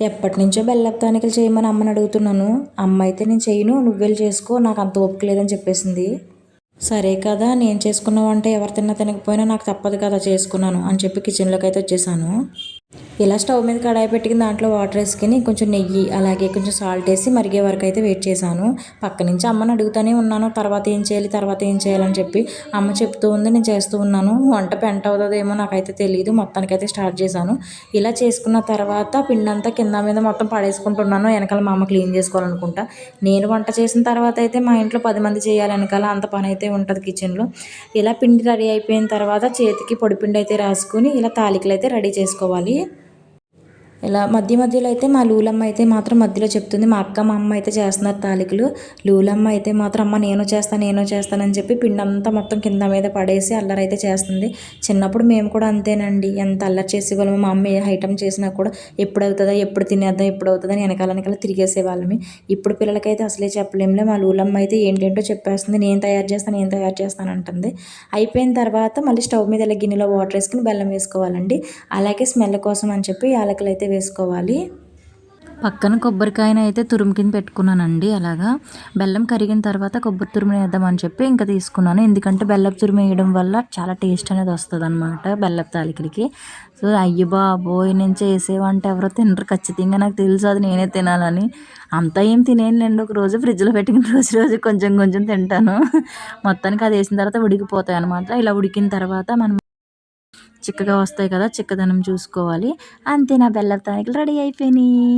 ఎప్పటి నుంచో బెల్లపు తానికలు చేయమని అమ్మని అడుగుతున్నాను. అమ్మ అయితే నేను చేయను నువ్వేలు చేసుకో నాకు అంత ఓపిక లేదని చెప్పేసింది. సరే కదా నేను చేసుకున్న వంట ఎవరు తిన్నా తినకపోయినా నాకు తప్పదు కదా చేసుకున్నాను అని చెప్పి కిచెన్లోకి అయితే వచ్చేసాను. ఇలా స్టవ్ మీద కడాయి పెట్టుకుని దాంట్లో వాటర్ వేసుకుని కొంచెం నెయ్యి అలాగే కొంచెం సాల్ట్ వేసి మరిగే వరకు అయితే వెయిట్ చేశాను. పక్క నుంచి అమ్మని అడుగుతూనే ఉన్నాను తర్వాత ఏం చేయాలి తర్వాత ఏం చేయాలని చెప్పి అమ్మ చెప్తూ ఉంది నేను చేస్తూ ఉన్నాను. వంట పెంట అవుతుందేమో నాకైతే తెలియదు మొత్తానికైతే స్టార్ట్ చేశాను. ఇలా చేసుకున్న తర్వాత పిండి అంతా కింద మీద మొత్తం పడేసుకుంటున్నాను వెనకాల మా అమ్మ క్లీన్ చేసుకోవాలనుకుంటా. నేను వంట చేసిన తర్వాత అయితే మా ఇంట్లో పది మంది చేయాలి వెనకాల అంత పని అయితే ఉంటుంది కిచెన్లో ఇలా పిండి రెడీ అయిపోయిన తర్వాత చేతికి పొడి పిండి అయితే రాసుకుని ఇలా తాలికలు అయితే రెడీ చేసుకోవాలి. ఇలా మధ్య మధ్యలో అయితే మా లూలమ్మ అయితే మాత్రం మధ్యలో చెప్తుంది మా అక్క మా అమ్మ అయితే చేస్తున్నారు తాలికలు. లూలమ్మ అయితే మాత్రం అమ్మ నేను చేస్తాను నేను చేస్తానని చెప్పి పిండి అంతా మొత్తం కింద మీద పడేసి అల్లరి అయితే చేస్తుంది. చిన్నప్పుడు మేము కూడా అంతేనండి. ఎంత అల్లరి చేసేవాళ్ళము మా అమ్మ ఏ ఐటమ్ చేసినా కూడా ఎప్పుడు అవుతుందా ఎప్పుడు తినేద్దాం ఎప్పుడు అవుతుందా అని వెనకాల వెనకాల తిరిగేసేవాళ్ళమి. ఇప్పుడు పిల్లలకైతే అసలే చెప్పలేములే మా లూలమ్మ అయితే ఏంటేంటో చెప్పేస్తుంది నేను తయారు చేస్తాను నేను తయారు చేస్తాను అంటుంది. అయిపోయిన తర్వాత మళ్ళీ స్టవ్ మీద ఇలా గిన్నెలో వాటర్ వేసుకుని బెల్లం వేసుకోవాలండి. అలాగే స్మెల్ కోసం అని చెప్పి యాలకులు అయితే వేసుకోవాలి. పక్కన కొబ్బరికాయను అయితే తురుము కింద పెట్టుకున్నానండి అలాగా. బెల్లం కరిగిన తర్వాత కొబ్బరి తురుము వేద్దామని చెప్పి ఇంకా తీసుకున్నాను. ఎందుకంటే బెల్లపు తురుము వేయడం వల్ల చాలా టేస్ట్ అనేది వస్తుంది అనమాట బెల్లపు తాలికలకి. సో అయ్యి బాబోయ్ నేను చేసేవంటే ఎవరో తినరు. ఖచ్చితంగా నాకు తెలుసు అది నేనే తినాలని. అంతా ఏం తినేనులేండి ఒక రోజు ఫ్రిడ్జ్లో పెట్టుకుని రోజు రోజు కొంచెం కొంచెం తింటాను. మొత్తానికి అది వేసిన తర్వాత ఉడికిపోతాయి అనమాట ఇలా ఉడికిన తర్వాత మనం చిక్కగా వస్తాయి కదా చిక్కదనం చూసుకోవాలి. అంతే నా బెల్లపు తానికలు రెడీ అయిపోయినాయి.